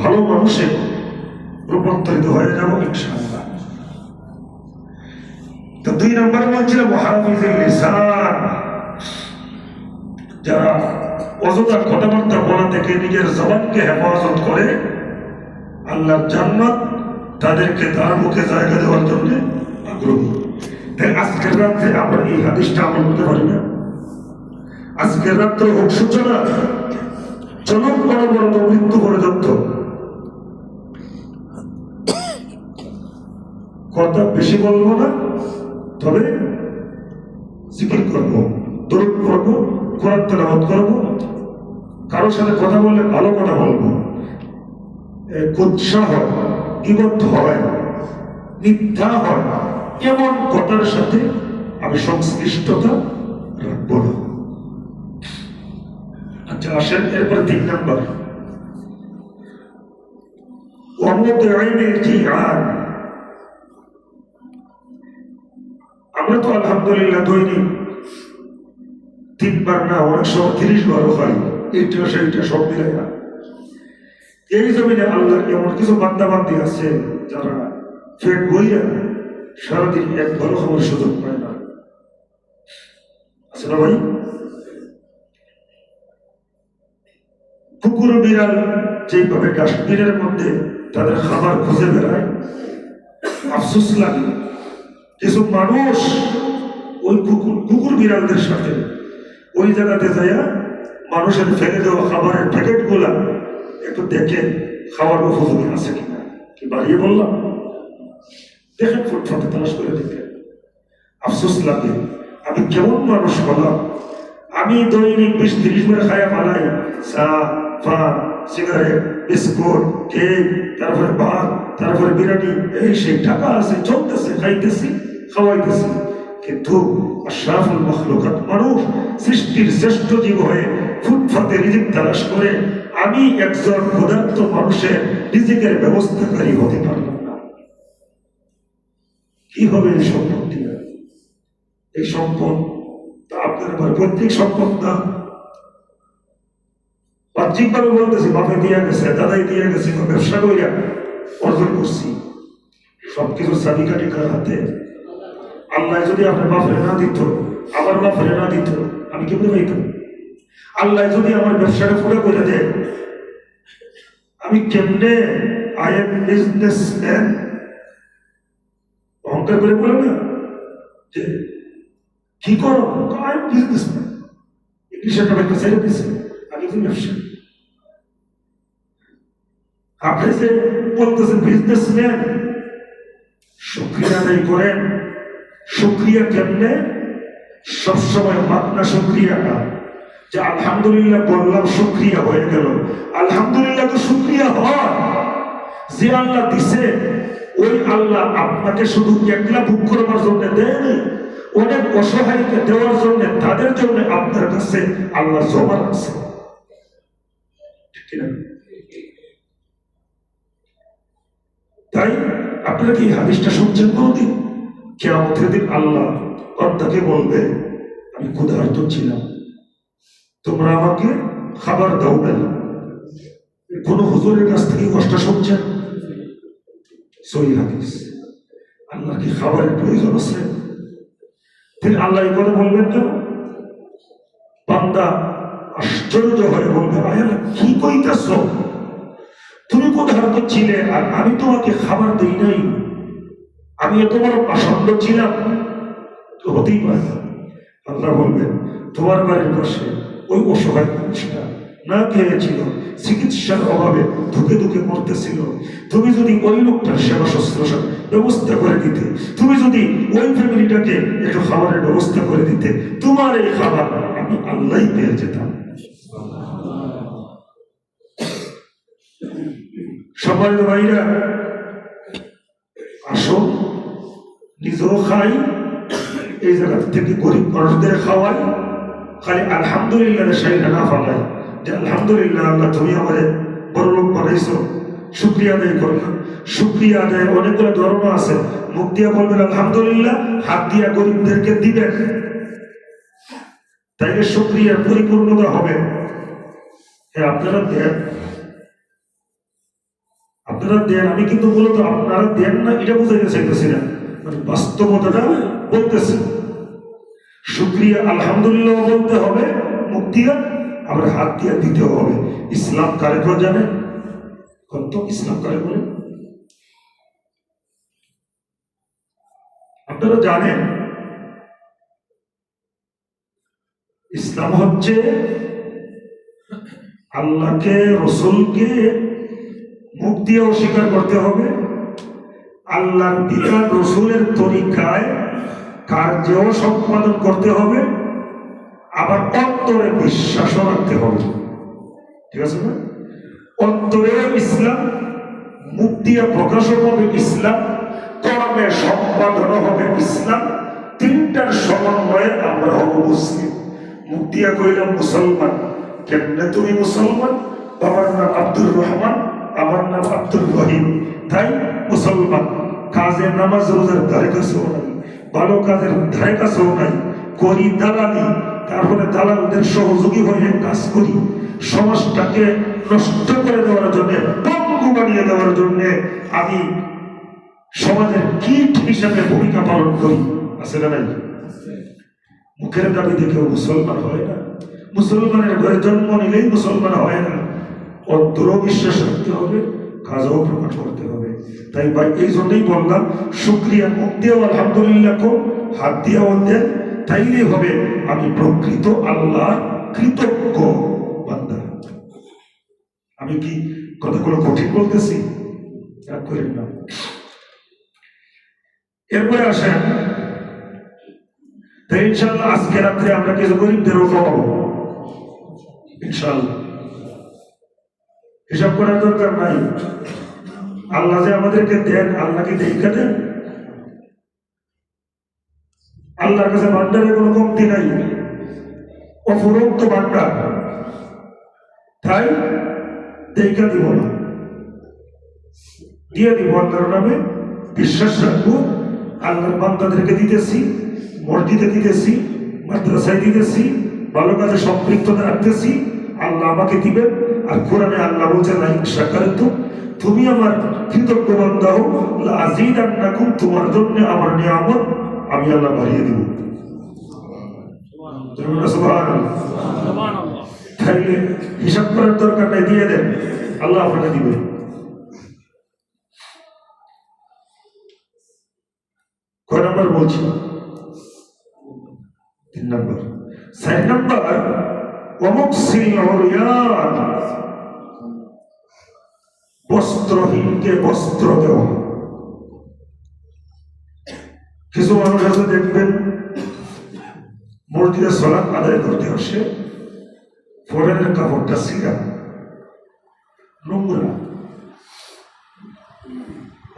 ভালো মানুষে রূপান্তরিত হয়ে যাব তো দুই নম্বর বলছিল মহাফিজুল লিসান। যারা অযথা কথাবার্তা বলা থেকে নিজের জবানকে হেফাজত করে আল্লাহর জান্নাত তাদেরকে তার মুখে জায়গা দেওয়ার জন্য আগ্রহী। আজকের রাত্রে আমরা এই হাদিসটা আমল করতে পারি না। আজকের রাত্রে হোক সূচনা বড় বড় মৃত্যু পর্যন্ত কথা বেশি বলব না, তবে জিকির করব, দরুদ করব কোরআন তেলাওয়াত করব, কারোর সাথে কথা বললে ভালো কথা বলব। কুৎসা হয়, বিবদ্ধ হয় মিথ্যা হয়, এমন কথার সাথে আমি সংশ্লিষ্টতা রাখব না। আচ্ছা আসেন, এরপর তিন নম্বর। অমুদ্রাইনের জিহাদ আমরা তো আলহামদুলিল্লাহ দৈনিক তিনবার না, অনেক সময় তিরিশ বারও হয়। এইটা, সেইটা, সব মিলাই না। এই জমিনে আল্লাহ এমন কিছু বান্দাবান্দি আছে যারা ফেট বইয়া সারাদিন এক ভালো খাবার সুযোগ পায় না। আছে না ভাই? কুকুর, বিড়াল যেভাবে কাশ্মীরের মধ্যে তাদের খাবার খুঁজে বেড়ায়, আফসোস লাগে। কিছু মানুষ ওই কুকুর কুকুর বিড়ালদের সাথে ওই জায়গাতে যাইয়া মানুষের ফেলে দেওয়া খাবারের প্যাকেটগুলা একটু দেখে খাবার উপযোগী আছে কিনা? কি বাড়িয়ে বললাম? দেখেন ফুটফাটে তালাশ করে দেখেন। আফসোস লাগে। আমি কেমন মানুষ হলাম আমি দৈনিক বিশ তিরিশ মিনিট খায়া পালাই চা, পান, সিগারেট, বিস্কুট, কেক, তারপরে ভাত, তারপরে বিরিয়ানি, এই সেই টাকা আছে, চলতেছে, খাইতেছি। খাওয়াইতেছি। কিন্তু আশরাফুল মখলুকাত মানুষ সৃষ্টির শ্রেষ্ঠ জীব হয়ে ফুটফাতে রিজিক তালাশ করে আমি একজন ক্ষুধার্ত মানুষের রিজিকের ব্যবস্থাকারী হতে পারলাম না। কি হবে এই সম্পত্তি? এই সম্পদ তা আপনার আমার প্রত্যেক সম্পদ না। বাহ্যিকভাবে বলতেছি, বাপে গেছে, দাদাই গেছে ব্যবসা করিয়া অর্জন করছি। সবকিছু কার হাতে? আল্লাহ যদি আপনার বাপরে না দিত, আমার বাপরে না দিত, আমি কেমনে পাইতাম আল্লাহ যদি আমার ব্যবসাটা পুরো করে দেয় আমি কেমনে আই এম বিজনেস ম্যান অহংকার করে বলে না যে, কি করো? আই এম বিজনেস ম্যান ইংলিশের নামে একটা দিছে, আমি ব্যবসা আপনি যে বলতেছেন বিজনেস ম্যান সক্রিয়া আদায় করেন সক্রিয়া কেমনে? সবসময় মাতনা সক্রিয়া না যে আলহামদুলিল্লাহ বললাম সক্রিয়া হয়ে গেল। আলহামদুলিল্লাহ তো সক্রিয়া হয়। যে আল্লাহ দিছে, ওই আল্লাহ আপনাকে শুধু একলা ভোগ করবার জন্য দেয়নি, অনেক অসহায়কে দেওয়ার জন্য, তাদের জন্য আপনার কাছে আল্লাহ জমা কিনা? তাই আপনারা কি হাদিসটা শুনছেন কোনদিন? কেমতের দিন আল্লাহ কর্তাকে বলবে, আমি ক্ষুধার্ত ছিলাম। তোমরা আমাকে খাবার দাও না কোন হুজুরের কাছ থেকে কষ্ট শুনছেন? সই হাদিস। আল্লাহ কি খাবারের প্রয়োজন আছে? তিনি আল্লাহ কথা বলবেন কেন? বান্দা আশ্চর্য হয়ে বলবে আয়ালা কি কইতাছ? তুমি কোথাও তো ছিলে আর আমি তোমাকে খাবার দিই নাই। আমি এত বড় ছিলাম, তো হতেই পারে। আল্লাহ বলবেন, তোমার বাড়ির পাশে ওই অসহায় মানুষটা না খেয়েছিল, চিকিৎসার অভাবে ধুকে ধুকে মরতেছিল তুমি যদি ওই লোকটার সেবা শুশ্রূষার ব্যবস্থা করে দিতে, তুমি যদি ওই ফ্যামিলিটাকে একটু খাবারের ব্যবস্থা করে দিতে, তোমার এই খাবার আমি আল্লাহ পেয়ে যেতাম সম্মানিত ভাইরা আসো নিজেও খাই এই জায়গা থেকে গরিব মানুষদের খাওয়াই খালি আলহামদুলিল্লাহ শাড়িটা না ফালাই যে আলহামদুলিল্লাহ আল্লাহ তুমি আমাদের বড় লোক বানাইছো, শুক্রিয়া আদায় করলাম শুক্রিয়া আদায় অনেকগুলো ধর্ম আছে। মুখ দিয়ে বলবেন, আলহামদুলিল্লাহ, হাত দিয়া গরিবদেরকে দিবেন। তাইলে শুক্রিয়ার পরিপূর্ণতা হবে। আপনারা দেন। আপনারা দেন, আমি কিন্তু মূলত আপনারা দেন না, এটা বুঝাইতে চাইতেছি না। মানে বাস্তবতাটা বলতেছি। শুক্রিয়া, আলহামদুলিল্লাহ বলতে হবে দিয়া, আবার হাত দিয়া দিতে হবে। ইসলাম কারে কেউ জানে? কত ইসলাম কারে বলে? আপনারা জানেন, ইসলাম হচ্ছে আল্লাহকে, রসুলকে মুখ দিয়ে অস্বীকার করতে হবে আল্লাহর বিধান রসুলের তরিকায় কার্যও সম্পাদন করতে হবে, আবার অন্তরে বিশ্বাস রাখতে হবে। ঠিক আছে না? অন্তরে ইসলাম, মুখ দিয়ে প্রকাশও হবে ইসলাম কর্মে সম্পাদন হবে ইসলাম, তিনটার সমন্বয়ে আমরা হব মুসলিম। মুখ দিয়া কইলাম, মুসলমান, কেমনে তুমি মুসলমান? বাবার নাম আব্দুর রহমান, আমার নাম আব্দুর রহিম। তাই মুসলমান। কাজের নামাজ রোজার ধারে কাছেও নাই, ভালো কাজের ধারে কাছেও নাই। করি দালালি তারপরে দালালদের সহযোগী হয়ে কাজ করি। সমাজটাকে নষ্ট করে দেওয়ার জন্য, পঙ্গু বানিয়ে দেওয়ার জন্য আমি সমাজের কীট হিসাবে ভূমিকা পালন করি। আছে না নাই? মুখের দাবি দেখেও মুসলমান হয় না। মুসলমানের ঘরে জন্ম নিলেই মুসলমান হয় না। অন্তরও বিশ্বাস রাখতে হবে। কাজও প্রকাশ করতে হবে। তাই এই জন্যই বললাম, শুক্রিয়া মুখ দিয়েও আলহামদুলিল্লাহ কো, হাত দিয়েও দেন। তাইলে হবে, আমি প্রকৃত আল্লাহ, কৃতজ্ঞ বান্দা। আমি কি কথাগুলো কঠিন বলতেছি? এরপরে আসেন। তো ইনশাল্লাহ আজকে রাত্রে আমরা কিছু গরিবদেরও খাওয়াবো ইনশাল্লাহ হিসাব করার দরকার নাই। আল্লাহ যে আমাদেরকে দেন, আল্লাহকে দেখা দেন। আল্লাহর কাছে ভান্ডারের কোনো কমতি নাই। অফুরন্ত ভান্ডার তাই দেখা দিব না। দিয়ে দিব আল্লাহর নামে বিশ্বাস রাখব, আল্লাহর বান্দাদেরকে দিতেছি, মসজিদে দিতেছি, মাদ্রাসায় দিতেছি, ভালো কাজে সম্পৃক্ততা রাখতেছি, আল্লাহ আমাকে দিবেন। আর কোরআনে আল্লাহ বলছেন তো তুমি আমার কৃতজ্ঞ হো আজিদ আন্নাকুম তোমার জন্য আমার নিয়ামত আমি আল্লাহ বাড়িয়ে দিব। হিসাব করার দরকার নাই দিয়ে দেন। আল্লাহ আপনাকে দিবে। কয় নম্বর বলছি? তিন নম্বর। চার নম্বর অমুকসিল অরিয়ান বস্ত্রহীনকে বস্ত্র দেওয়া। কিছু মানুষ আছে দেখবেন, মসজিদে সলাপ আদায় করতে আসে ফোরেনের কাপড়টা সিরা নোংরা।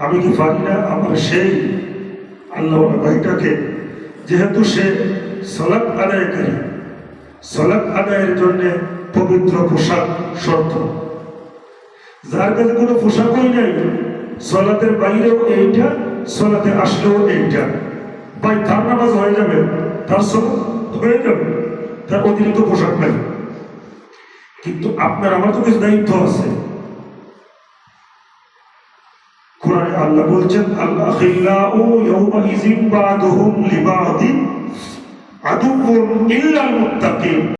আমি কি পারি না? আমার সেই আল্লাহ ভাইটাকে যেহেতু সে সলাপ আদায়কারী সলাপ আদায়ের জন্য পবিত্র পোশাক শর্ত। যার কাছে কোনো পোশাকই নাই, সলাতের বাইরেও এইটা, সলাতে আসলেও এইটা। ভাই, তার নামাজ হয়ে যাবে, তার সব হয়ে যাবে, তার অতিরিক্ত পোশাক নাই। কিন্তু আপনার আমার তো কিছু দায়িত্ব আছে। কোরআনে আল্লাহ বলছেন আল্লাহ খিল্লাউ ইয়াউমাইযিন বাদুহুম লিবাদিন அதுவும் இல்லல் முத்தகீம்